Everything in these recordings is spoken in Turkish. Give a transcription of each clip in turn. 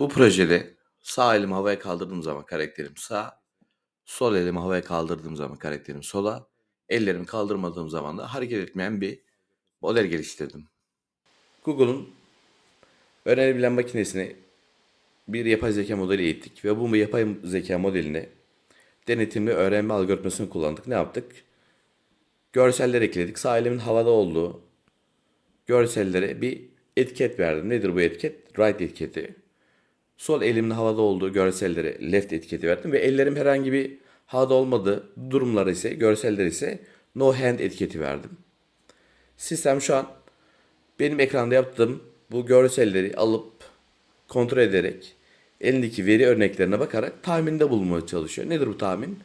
Bu projede sağ elimi havaya kaldırdığım zaman karakterim sağ, sol elimi havaya kaldırdığım zaman karakterim sola, ellerimi kaldırmadığım zaman da hareket etmeyen bir model geliştirdim. Google'un öğrenebilen makinesine bir yapay zeka modeli eğittik ve bu yapay zeka modeline denetimli öğrenme algoritmasını kullandık. Ne yaptık? Görseller ekledik. Sağ elimin havada olduğu görsellere bir etiket verdim. Nedir bu etiket? Right etiketi. Sol elimin havada olduğu görsellere left etiketi verdim ve ellerim herhangi bir havada olmadığı durumlara ise görseller ise no hand etiketi verdim. Sistem şu an benim ekranda yaptığım bu görselleri alıp kontrol ederek elindeki veri örneklerine bakarak tahminde bulunmaya çalışıyor. Nedir bu tahmin?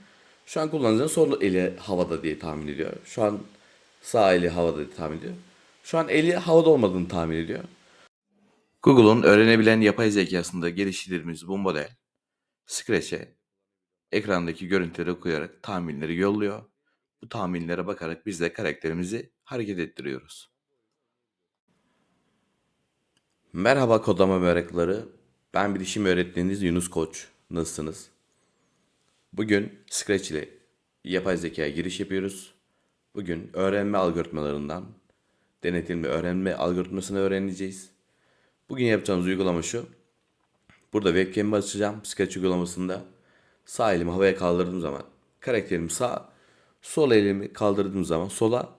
Şu an kullanıcının sol eli havada diye tahmin ediyor. Şu an sağ eli havada diye tahmin ediyor. Şu an eli havada olmadığını tahmin ediyor. Google'un öğrenebilen yapay zekasında geliştirdiğimiz bu model Scratch'e ekrandaki görüntüleri okuyarak tahminleri yolluyor. Bu tahminlere bakarak biz de karakterimizi hareket ettiriyoruz. Merhaba kodlama meraklıları. Ben bilişim öğretmeniniz Yunus Koç. Nasılsınız? Bugün Scratch ile yapay zekaya giriş yapıyoruz. Bugün öğrenme algoritmalarından denetimli öğrenme algoritmasını öğreneceğiz. Bugün yapacağımız uygulama şu. Burada webcam'ı açacağım. Scratch uygulamasında sağ elimi havaya kaldırdığım zaman karakterim sağ, sol elimi kaldırdığım zaman sola,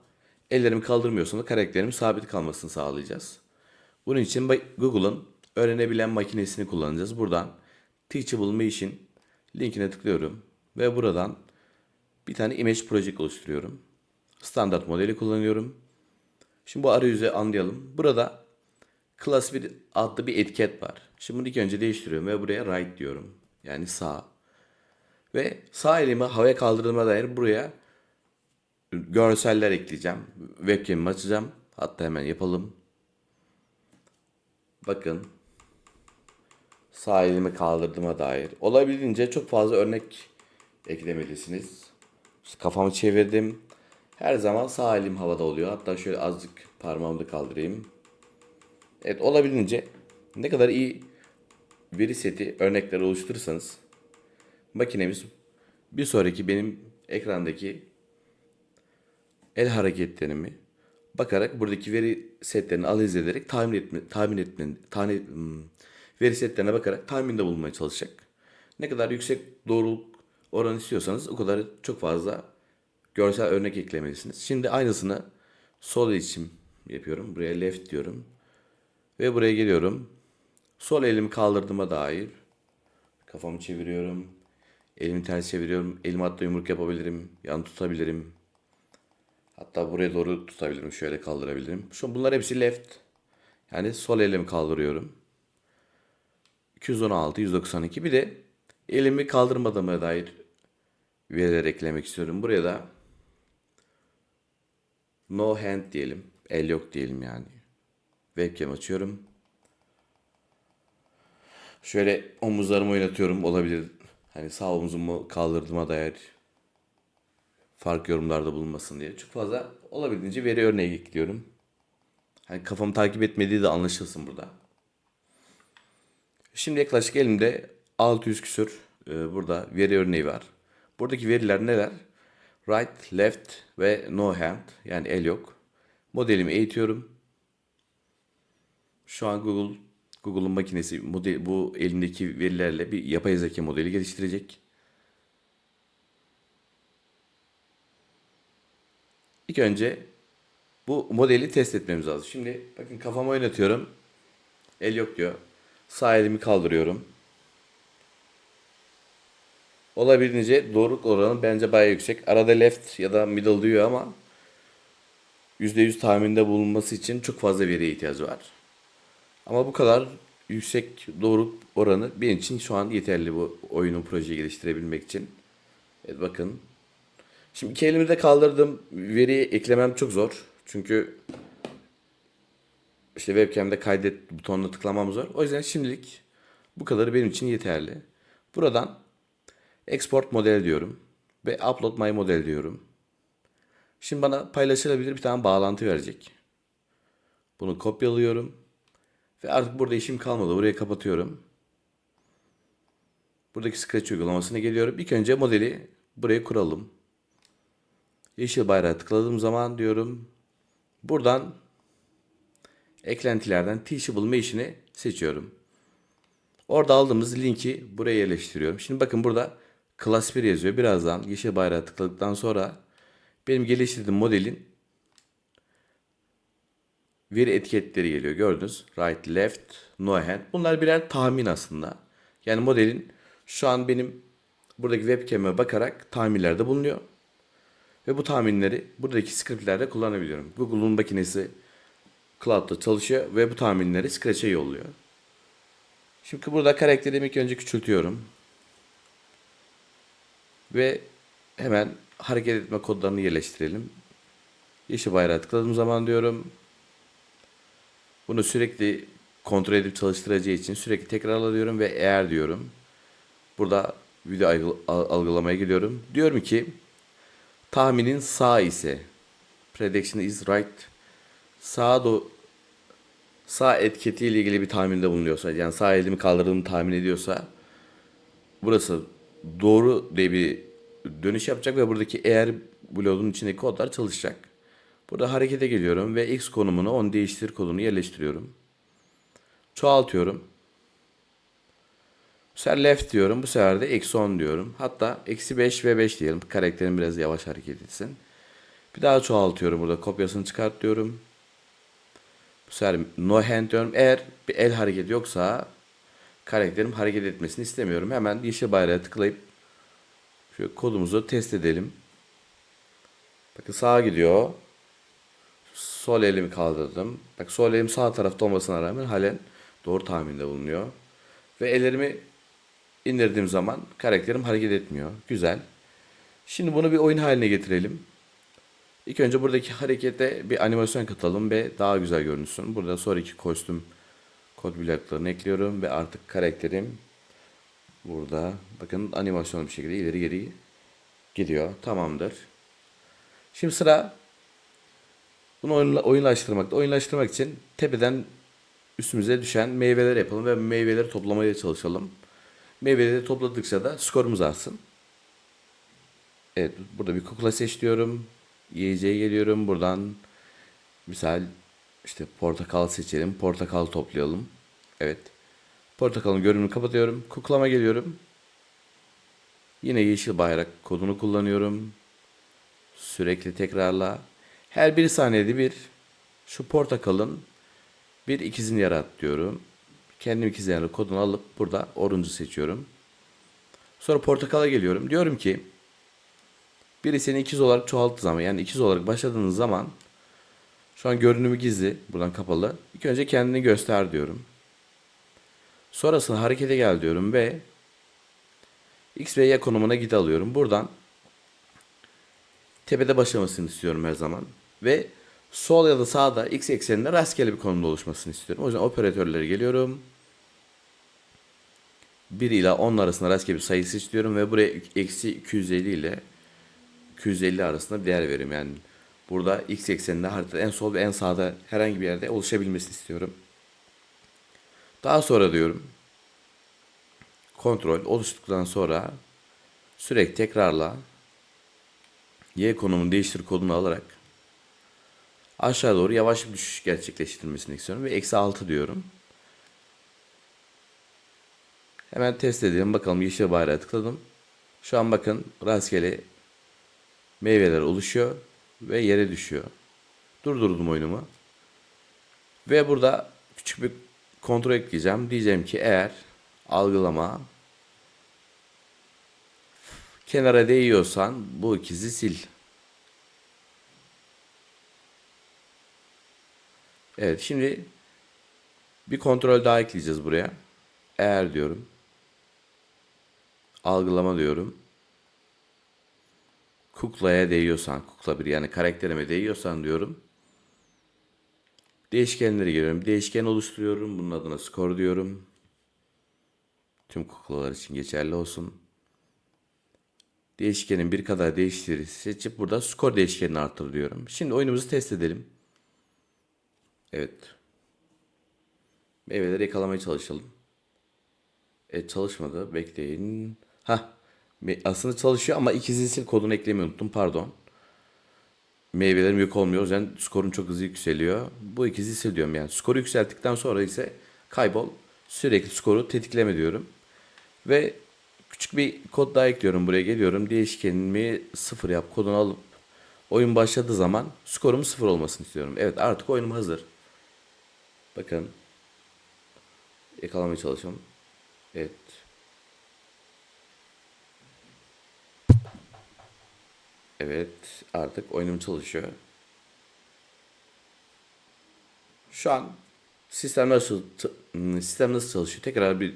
ellerimi kaldırmıyorsam da karakterimin sabit kalmasını sağlayacağız. Bunun için Google'ın öğrenebilen makinesini kullanacağız. Buradan Teachable Machine linkine tıklıyorum ve buradan bir tane image project oluşturuyorum. Standart modeli kullanıyorum. Şimdi bu arayüzü anlayalım. Burada class 1 adlı bir etiket var. Şimdi bunu ilk önce değiştiriyorum ve buraya right diyorum. Yani sağ. Ve sağ elimi havaya kaldırdığıma dair buraya görseller ekleyeceğim. Webcam'imi açacağım. Hatta hemen yapalım. Bakın. Sağ elimi kaldırdığıma dair. Olabildiğince çok fazla örnek eklemelisiniz. Kafamı çevirdim. Her zaman sağ elim havada oluyor. Hatta şöyle azıcık parmağımı da kaldırayım. Evet olabildiğince ne kadar iyi veri seti örnekleri oluşturursanız makinemiz bir sonraki benim ekrandaki el hareketlerimi bakarak buradaki veri setlerini analiz ederek tahmin etme, tahmin etme, tahmin, hmm, veri setlerine bakarak tahminde bulmaya çalışacak. Ne kadar yüksek doğruluk oranı istiyorsanız o kadar çok fazla görsel örnek eklemelisiniz. Şimdi aynısını sol için yapıyorum. Buraya left diyorum. Ve buraya geliyorum. Sol elimi kaldırdığıma dair kafamı çeviriyorum. Elimi ters çeviriyorum. Elimi hatta yumruk yapabilirim. Yan tutabilirim. Hatta buraya doğru tutabilirim. Şöyle kaldırabilirim. Şu bunlar hepsi left. Yani sol elimi kaldırıyorum. 216, 192. Bir de elimi kaldırmadığıma dair veriler eklemek istiyorum. Buraya da no hand diyelim. El yok diyelim yani. Webcam açıyorum. Şöyle omuzlarımı oynatıyorum olabilir. Hani sağ omuzumu kaldırdığıma dair fark yorumlarda bulunmasın diye. Çok fazla olabildiğince veri örneği ekliyorum. Hani kafamı takip etmediği de anlaşılsın burada. Şimdi yaklaşık elimde 600 küsür e, burada veri örneği var. Buradaki veriler neler? Right, left ve no hand yani el yok. Modelimi eğitiyorum. Şu an Google Google'un makinesi model, bu elindeki verilerle bir yapay zeka modeli geliştirecek. İlk önce bu modeli test etmemiz lazım. Şimdi bakın kafamı oynatıyorum. El yok diyor. Sağ elimi kaldırıyorum. Olabildiğince doğruluk oranı bence bayağı yüksek. Arada left ya da middle diyor ama %100 tahminde bulunması için çok fazla veriye ihtiyacı var. Ama bu kadar yüksek doğruluk oranı benim için şu an yeterli bu oyunu projeyi geliştirebilmek için. Evet bakın. Şimdi iki elimi de kaldırdım. Veriyi eklemem çok zor. Çünkü işte webcam'de kaydet butonuna tıklamam zor. O yüzden şimdilik bu kadarı benim için yeterli. Buradan export model diyorum ve upload my model diyorum. Şimdi bana paylaşılabilir bir tane bağlantı verecek. Bunu kopyalıyorum. Ve artık burada işim kalmadı. Burayı kapatıyorum. Buradaki Scratch uygulamasına geliyorum. İlk önce modeli buraya kuralım. Yeşil bayrağı tıkladığım zaman diyorum. Buradan eklentilerden Teachable Machine'i seçiyorum. Orada aldığımız linki buraya yerleştiriyorum. Şimdi bakın burada Class 1 yazıyor. Birazdan yeşil bayrağı tıkladıktan sonra benim geliştirdiğim modelin veri etiketleri geliyor. Gördünüz. Right, left, no hand. Bunlar birer tahmin aslında. Yani modelin şu an benim buradaki webcam'e bakarak tahminlerde bulunuyor. Ve bu tahminleri buradaki scriptlerde kullanabiliyorum. Google'un makinesi Cloud'da çalışıyor ve bu tahminleri Scratch'e yolluyor. Şimdi burada karakterimi ilk önce küçültüyorum. Ve hemen hareket etme kodlarını yerleştirelim. Yeşil bayrağı tıkladığım zaman diyorum. Bunu sürekli kontrol edip çalıştıracağı için sürekli tekrarla diyorum ve eğer diyorum. Burada video algı- al- algılamaya gidiyorum. Diyorum ki tahminin sağ ise prediction is right sağa do sağ etiketiyle ilgili bir tahminde bulunuyorsa yani sağ elimi kaldırdığımı tahmin ediyorsa burası doğru diye bir dönüş yapacak ve buradaki eğer bloğun içindeki kodlar çalışacak. Burada harekete geliyorum ve x konumunu 10 değiştir kodunu yerleştiriyorum. Çoğaltıyorum. Bu sefer left diyorum. Bu sefer de eksi 10 diyorum. Hatta eksi 5 ve 5 diyelim. Karakterim biraz yavaş hareket etsin. Bir daha çoğaltıyorum burada. Kopyasını çıkart diyorum. Bu sefer no hand diyorum. Eğer bir el hareketi yoksa karakterim hareket etmesini istemiyorum. Hemen yeşil bayrağa tıklayıp şu kodumuzu test edelim. Bakın sağa gidiyor. Sol elimi kaldırdım. Bak sol elim sağ tarafta olmasına rağmen halen doğru tahminde bulunuyor. Ve ellerimi indirdiğim zaman karakterim hareket etmiyor. Güzel. Şimdi bunu bir oyun haline getirelim. İlk önce buradaki harekete bir animasyon katalım ve daha güzel görünsün. Burada sonraki kostüm kod bloklarını ekliyorum ve artık karakterim burada bakın animasyon bir şekilde ileri geri gidiyor. Tamamdır. Şimdi sıra bunu oyunla, oyunlaştırmakta. Oyunlaştırmak için tepeden üstümüze düşen meyveler yapalım ve meyveleri toplamaya çalışalım. Meyveleri topladıkça da skorumuz artsın. Evet burada bir kukla seç diyorum. Yiyeceğe geliyorum. Buradan misal işte portakal seçelim. Portakal toplayalım. Evet. Portakalın görünümünü kapatıyorum. Kuklama geliyorum. Yine yeşil bayrak kodunu kullanıyorum. Sürekli tekrarla. Her bir saniyede bir şu portakalın bir ikizini yarat diyorum. Kendim ikiz yani kodunu alıp burada orange'ı seçiyorum. Sonra portakala geliyorum. Diyorum ki biri seni ikiz olarak çoğalttığı zaman yani ikiz olarak başladığınız zaman şu an görünümü gizli. Buradan kapalı. İlk önce kendini göster diyorum. Sonrasında harekete gel diyorum ve X ve Y konumuna git alıyorum. Buradan tepede başlamasını istiyorum her zaman. Ve sol ya da sağda X ekseninde rastgele bir konumda oluşmasını istiyorum. O yüzden operatörlere geliyorum. 1 ile 10 arasında rastgele bir sayı seçiyorum ve buraya eksi 250 ile 250 arasında bir değer veriyorum. Yani burada x ekseninde haritada en sol ve en sağda herhangi bir yerde oluşabilmesini istiyorum. Daha sonra diyorum kontrol oluştuktan sonra sürekli tekrarla y konumunu değiştir kodunu alarak aşağı doğru yavaş bir düşüş gerçekleştirmesini istiyorum ve eksi 6 diyorum. Hemen test edelim bakalım yeşil bayrağı tıkladım. Şu an bakın rastgele meyveler oluşuyor ve yere düşüyor. Durdurdum oyunumu. Ve burada küçük bir kontrol ekleyeceğim. Diyeceğim ki eğer algılama kenara değiyorsan bu ikizi sil. Evet şimdi bir kontrol daha ekleyeceğiz buraya. Eğer diyorum. Algılama diyorum. Kuklaya değiyorsan, kukla bir yani karakterime değiyorsan diyorum. Değişkenleri giriyorum. Değişken oluşturuyorum. Bunun adına skor diyorum. Tüm kuklalar için geçerli olsun. Değişkenin bir kadar değiştir seçip burada skor değişkenini artır diyorum. Şimdi oyunumuzu test edelim. Evet. Meyveleri yakalamaya çalışalım. E çalışmadı. Bekleyin. Ha. Aslında çalışıyor ama ikizi sil kodunu eklemeyi unuttum. Pardon. Meyvelerim yok olmuyor. O yüzden skorun çok hızlı yükseliyor. Bu ikizi sil diyorum yani. Skoru yükselttikten sonra ise kaybol. Sürekli skoru tetikleme diyorum. Ve küçük bir kod daha ekliyorum. Buraya geliyorum. Değişkenimi sıfır yap kodunu alıp oyun başladığı zaman skorum sıfır olmasını istiyorum. Evet artık oyunum hazır. Bakın. Yakalamaya çalışalım. Evet. Evet, artık oyunum çalışıyor. Şu an sistem nasıl hmm, sistem nasıl çalışıyor? Tekrar bir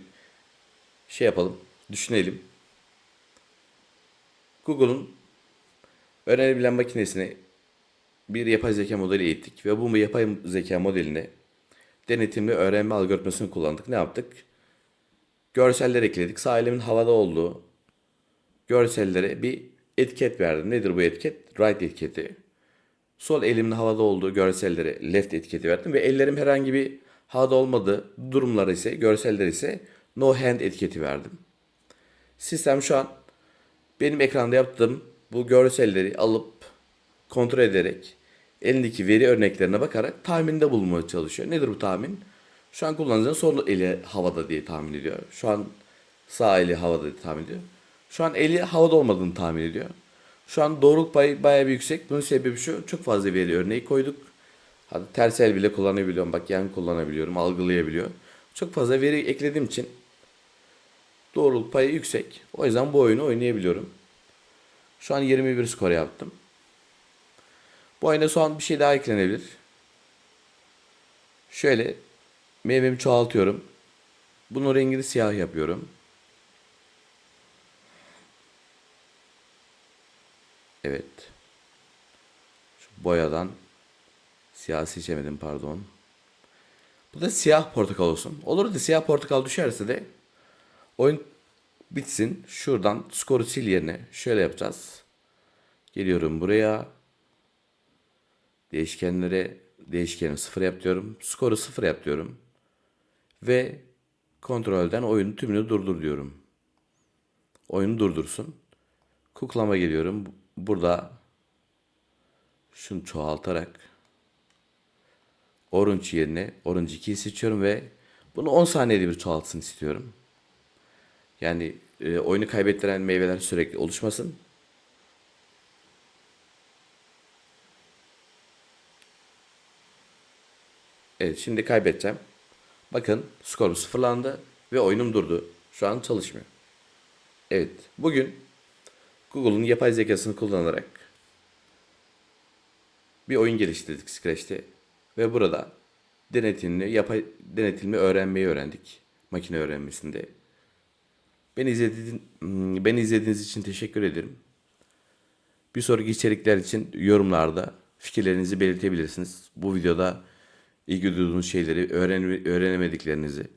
şey yapalım, düşünelim. Google'un öğrenebilen makinesine bir yapay zeka modeli eğittik ve bu yapay zeka modeline denetimli öğrenme algoritmasını kullandık. Ne yaptık? Görseller ekledik. Sağ havada olduğu görsellere bir etiket verdim. Nedir bu etiket? Right etiketi. Sol elimin havada olduğu görsellere left etiketi verdim ve ellerim herhangi bir havada olmadığı durumlara ise görseller ise no hand etiketi verdim. Sistem şu an benim ekranda yaptığım bu görselleri alıp kontrol ederek elindeki veri örneklerine bakarak tahminde bulunmaya çalışıyor. Nedir bu tahmin? Şu an kullanıcının sol eli havada diye tahmin ediyor. Şu an sağ eli havada diye tahmin ediyor. Şu an eli havada olmadığını tahmin ediyor. Şu an doğruluk payı bayağı bir yüksek. Bunun sebebi şu. Çok fazla veri örneği koyduk. Hadi ters el bile kullanabiliyorum. Bak yan kullanabiliyorum. Algılayabiliyor. Çok fazla veri eklediğim için doğruluk payı yüksek. O yüzden bu oyunu oynayabiliyorum. Şu an 21 skor yaptım. Bu oyuna son bir şey daha eklenebilir. Şöyle meyvemi çoğaltıyorum. Bunun rengini siyah yapıyorum. Evet. Şu boyadan siyah seçemedim pardon. Bu da siyah portakal olsun. Olur da siyah portakal düşerse de oyun bitsin. Şuradan skoru sil yerine şöyle yapacağız. Geliyorum buraya. Değişkenlere değişkeni sıfır yap diyorum. Skoru sıfır yap diyorum. Ve kontrolden oyunu tümünü durdur diyorum. Oyunu durdursun. Kuklama geliyorum. Burada şunu çoğaltarak orange yerine orange 2'yi seçiyorum ve bunu 10 saniyede bir çoğaltsın istiyorum. Yani e, oyunu kaybettiren meyveler sürekli oluşmasın. Evet şimdi kaybedeceğim. Bakın skorum sıfırlandı ve oyunum durdu. Şu an çalışmıyor. Evet bugün Google'un yapay zekasını kullanarak bir oyun geliştirdik Scratch'te ve burada denetimli yapay denetimli öğrenmeyi öğrendik makine öğrenmesinde. Beni izlediğin beni izlediğiniz için teşekkür ederim. Bir sonraki içerikler için yorumlarda fikirlerinizi belirtebilirsiniz. Bu videoda ilgi duyduğunuz şeyleri, öğren öğrenemediklerinizi,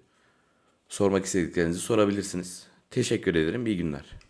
sormak istediklerinizi sorabilirsiniz. Teşekkür ederim. İyi günler.